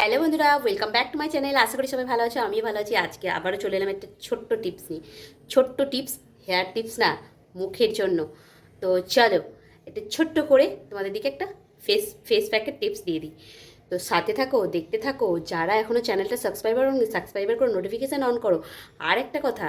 Hello বন্ধুরা welcome back to my channel আশা করি সবাই ভালো আছো, আমিও ভালো আছি। আজকে আবারও চলে এলাম একটা ছোট্ট টিপস নিয়ে। ছোট্ট টিপস হেয়ার টিপস না, মুখের জন্য। তো চলো একটা ছোট্ট করে তোমাদের দিকে একটা ফেস ফেস প্যাকের টিপস দিয়ে দিই। তো সাথে থাকো, দেখতে থাকো, যারা এখনও চ্যানেলটা সাবস্ক্রাইবার সাবস্ক্রাইবার করো নোটিফিকেশান অন করো। আর একটা কথা,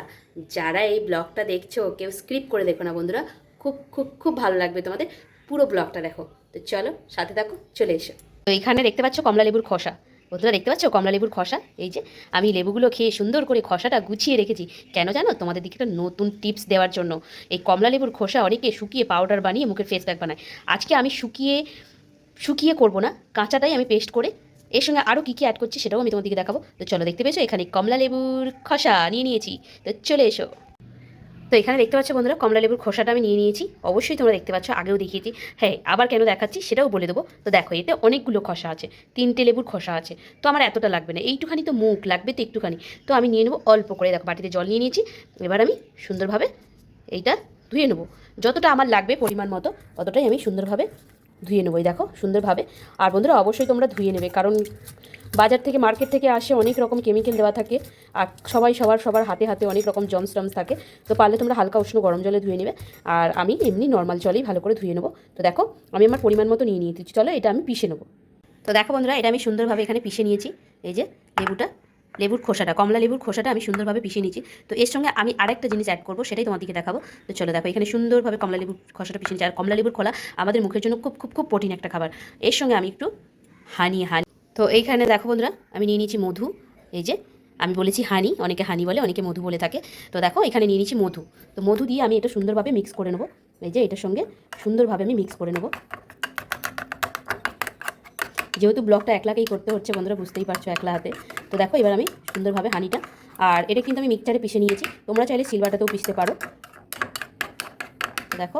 যারা এই ব্লগটা দেখছ, কেউ স্ক্রিপ করে দেখো না বন্ধুরা, খুব খুব খুব ভালো লাগবে তোমাদের পুরো ব্লগটা দেখো। তো চলো, সাথে থাকো, চলে এসো। তো এখানে দেখতে পাচ্ছ কমলা লেবুর খোসা। বন্ধুরা দেখতে পাচ্ছ? কমলা লেবুর খোসা। এই যে, আমি লেবুগুলো খেয়ে সুন্দর করে খসাটা গুছিয়ে রেখেছি। কেন জানো? তোমাদের দিকে একটা নতুন টিপস দেওয়ার জন্য। এই কমলা লেবুর খোসা অনেকে শুকিয়ে পাউডার বানিয়ে মুখের ফেস প্যাক বানায়। আজকে আমি শুকিয়ে শুকিয়ে করব না। কাঁচাটাই আমি পেস্ট করে এর সঙ্গে আরও কী কী অ্যাড করছি সেটাও আমি তোমাদেরকে দেখাবো। তো চলো দেখতে পেয়েছ? এখানে কমলা লেবুর খোসা নিয়ে নিয়েছি। তো চলে এসো। তো এখানে দেখতে পাচ্ছ বন্ধুরা, কমলা লেবুর খোসাটা আমি নিয়ে নিয়েছি। অবশ্যই তোমরা দেখতে পাচ্ছ, আগেও দেখিয়েছি। হ্যাঁ আবার কেন দেখাচ্ছি সেটাও বলে দেবো। তো দেখো, এতে অনেকগুলো খোসা আছে, তিনটে লেবুর খোসা আছে। তো আমার এতটা লাগবে না, এইটুখানি তো মুখ, লাগবে তো একটুখানি। তো আমি নিয়ে নেব অল্প করে, দেখো বাটিতে জল নিয়ে নিয়েছি। এবার আমি সুন্দরভাবে এইটা ধুয়ে নেব। যতটা আমার লাগবে পরিমাণ মতো, ততটাই আমি সুন্দরভাবে ধুয়ে নেব দেখো সুন্দরভাবে। আর বন্ধুরা, অবশ্যই তোমরা ধুয়ে নেবে, কারণ বাজার থেকে মার্কেট থেকে আসে অনেক রকম কেমিক্যাল দেওয়া থাকে। আর সবাই সবার সবার হাতে হাতে অনেক রকম জমস টমস থাকে। তো পারলে তোমরা হালকা উষ্ণ গরম জলে ধুয়ে নেবে। আর আমি এমনি নর্মাল জলেই ভালো করে ধুয়ে নেব। তো দেখো, আমি আমার পরিমাণ মতো নিয়ে নিয়েছি। চলো এটা আমি পিষে নেব। তো দেখো বন্ধুরা, এটা আমি সুন্দরভাবে এখানে পিষে নিয়েছি। এই যে লেবুটা, লেবুর খোসাটা, কমলা লেবুর খোসাটা আমি সুন্দরভাবে পিষে নিয়েছি। তো এর সঙ্গে আমি আরেকটা জিনিস অ্যাড করব, সেটাই তোমাদেরকে দেখাবো। তো চলো দেখো, এখানে সুন্দরভাবে কমলা লেবুর খোসাটা পিষে নিয়েছি। আর কমলা লেবুর খোলা আমাদের মুখের জন্য খুব খুব খুব প্রোটিন একটা খাবার। এর সঙ্গে আমি একটু হানি হানি তো এইখানে দেখো বন্ধুরা, আমি নিয়ে নিয়েছি মধু। এই যে, আমি বলেছি হানি, অনেকে হানি বলে, অনেকে মধু বলে থাকে। তো দেখো, এখানে নিয়ে নিয়েছি মধু। তো মধু দিয়ে আমি এটা সুন্দরভাবে মিক্স করে নেব। এই যে, এটার সঙ্গে সুন্দরভাবে আমি মিক্স করে নেব। যেহেতু ব্লগটা একলাকেই করতে হচ্ছে, বন্ধুরা, বুঝতেই পারছ একলা হাতে। তো দেখো, এবার আমি সুন্দরভাবে হানিটা। আর এটা কিন্তু আমি মিক্সচারে পিষে নিয়েছি। তোমরা চাইলে সিলভারটাতেও পিষতে পারো। দেখো,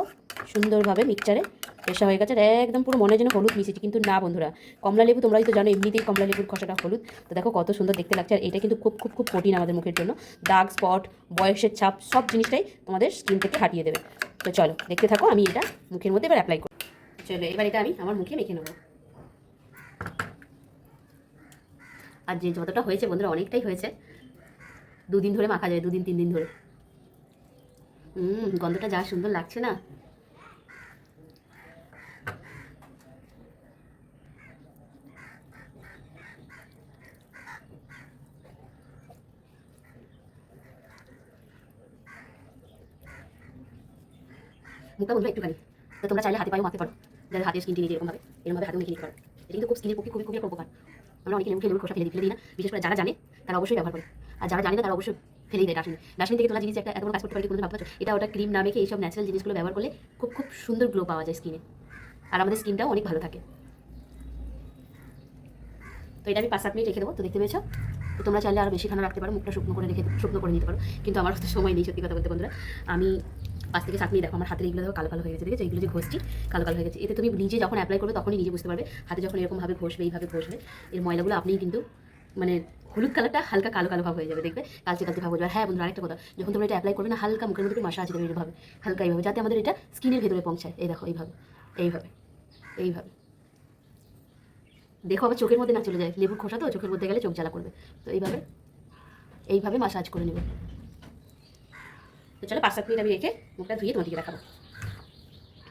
সুন্দরভাবে মিক্সচারে পেশা হয়ে গেছে। একদম পুরো মনে যেন হলুদ মিশিয়েছি। কিন্তু না বন্ধুরা, কমলা লেবু তোমরাই তো জানো এমনিতেই কমলা লেবুর খসাটা হলুদ। তো দেখো কত সুন্দর দেখতে লাগছে। আর এটা কিন্তু খুব খুব খুব কঠিন আমাদের মুখের জন্য। দাগ স্পট বয়সের ছাপ, সব জিনিসটাই তোমাদের স্কিন থেকে হাটিয়ে দেবে। তো চলো, দেখতে থাকো, আমি এটা মুখের মধ্যে এবার অ্যাপ্লাই করি চলো, এবার এটা আমি আমার মুখে মেখে নেব। আর যে যতটা হয়েছে বন্ধুরা, অনেকটাই হয়েছে। দুদিন ধরে মাখা যায়, দুদিন, তিন দিন ধরে। হুম গন্ধটা যা সুন্দর লাগছে না? মুখটা বন্ধুরা একটুখানি। তো তোমরা চাইলে হাতে পায়েও মাখতে পারো। যাদের হাতের স্কিনটি নিজে এরকমভাবে এরকমভাবে হাতে মেখে নিতে পারো। এটা কিন্তু খুব স্কিনের পক্ষে খুবই খুবই উপকার। আমরা অনেকে লেবু লেবুর খোসা ফেলে ফেলে দিই না। বিশেষ করে যারা জানে, তারা অবশ্যই ব্যবহার করে। আর যারা জানে না, তারা অবশ্যই ফেলেই দেয় ডাস্টবিন ডাস্টবিন থেকে তোলা জিনিস একটা এত কাজ করতে পারি কোনো ভাবতে এটা ওটা ক্রিম না মেখে এইসব ন্যাচারাল জিনিসগুলো ব্যবহার করলে খুব খুব সুন্দর গ্লো পাওয়া যায় স্কিনে আর আমাদের স্কিনটাও অনেক ভালো থাকে। তো এটা আমি পাঁচ, সাত মিনিট রেখে দেবো। তো দেখতে পেয়েছ? তো তোমরা চাইলে আরও বেশি খানা রাখতে পারো। মুখটা শুকনো করে রেখে, শুকনো করে নিতে পারো। কিন্তু আমার তো সময় নেই, সত্যি কথা বলতে বন্ধুরা। আমি পাঁচ থেকে সাত মিনিট দেখো, আমার হাতের এগুলো দেখো, কালো কালো হয়ে গেছে, দেখেছ? এগুলো যে ঘষছি, কালো কালো হয়ে গেছে। এতে তুমি নিজে যখন অ্যাপ্লাই করবে, তখনই নিজে বুঝতে পারবে, হাতে যখন এরকমভাবে ঘষবে, এইভাবে ঘষবে, এর ময়লাগুলো আপনিই কিন্তু মানে হলুদ কালারটা হালকা কালো কালো ভাব হয়ে যাবে, দেখবে? কালচে কালচে ভাব হয়ে যাবে। হ্যাঁ বন্ধুরা, আরেকটা কথা, যখন তোমরা এটা অ্যাপ্লাই করবে না, হালকা মুখের মধ্যে মাসাজ দেবে এইভাবে হালকা এইভাবে, যাতে আমাদের এটা স্কিনের ভেতরে পৌঁছায়। এই দেখো, এইভাবে এইভাবে এইভাবে। দেখো আবার চোখের মধ্যে না চলে যায়, লেবুর খোসা তো, চোখের মধ্যে গেলে চোখ জ্বালা করবে। তো এইভাবে এইভাবে মাসাজ করে নেবে। তো চলো পাঁচ সাত মিনিট আমি রেখে মুখটা ধুয়ে তোমাদেরকে দেখাবো।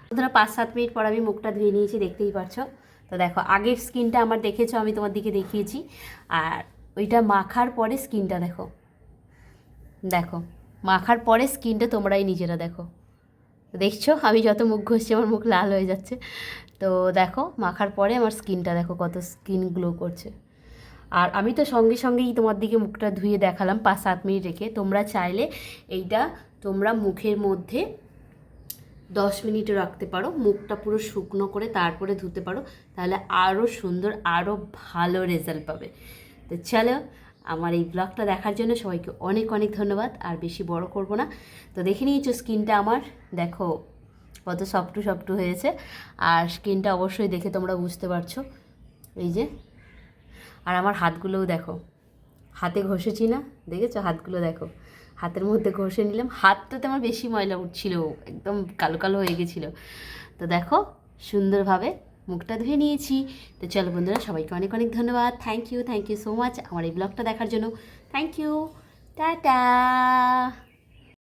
বন্ধুরা, পাঁচ সাত মিনিট পর আমি মুখটা ধুয়ে নিয়েছি, দেখতেই পারছ। তো দেখো, আগের স্কিনটা আমার দেখেছ, আমি তোমার দিকে দেখিয়েছি। আর ওইটা মাখার পরে স্কিনটা দেখো। দেখো, মাখার পরে স্কিনটা তোমরাই নিজেরা দেখো। দেখছ, আমি যত মুখ ঘষছি, আমার মুখ লাল হয়ে যাচ্ছে। তো দেখো, মাখার পরে আমার স্কিনটা দেখো, কত স্কিন গ্লো করছে। আর আমি তো সঙ্গে সঙ্গেই তোমার দিকে মুখটা ধুয়ে দেখালাম, পাঁচ সাত মিনিট রেখে। তোমরা চাইলে এইটা তোমরা মুখের মধ্যে দশ মিনিট রাখতে পারো, মুখটা পুরো শুকনো করে তারপরে ধুতে পারো, তাহলে আরও সুন্দর আরও ভালো রেজাল্ট পাবে। তো চলো, আমার এই ব্লগটা দেখার জন্য সবাইকে অনেক অনেক ধন্যবাদ, আর বেশি বড় করব না। তো দেখে নিয়েছো স্কিনটা আমার, দেখো কত সফটু সফটু হয়েছে, আর স্কিনটা অবশ্যই দেখে তোমরা বুঝতে পারছ। এই যে আর আমার হাতগুলোও দেখো। হাতে ঘষেছি না, দেখেছ? হাতগুলো দেখো। হাতের মধ্যে ঘষে নিলাম। হাতটাতে আমার বেশি ময়লা উঠছিল, একদম কালো কালো হয়ে গেছিল। তো দেখো, সুন্দরভাবে মুখটা ধুয়ে নিয়েছি। তো চলো বন্ধুরা, সবাইকে অনেক অনেক ধন্যবাদ। Thank you thank you so much আমার এই ব্লগটা দেখার জন্য। Thank you tata.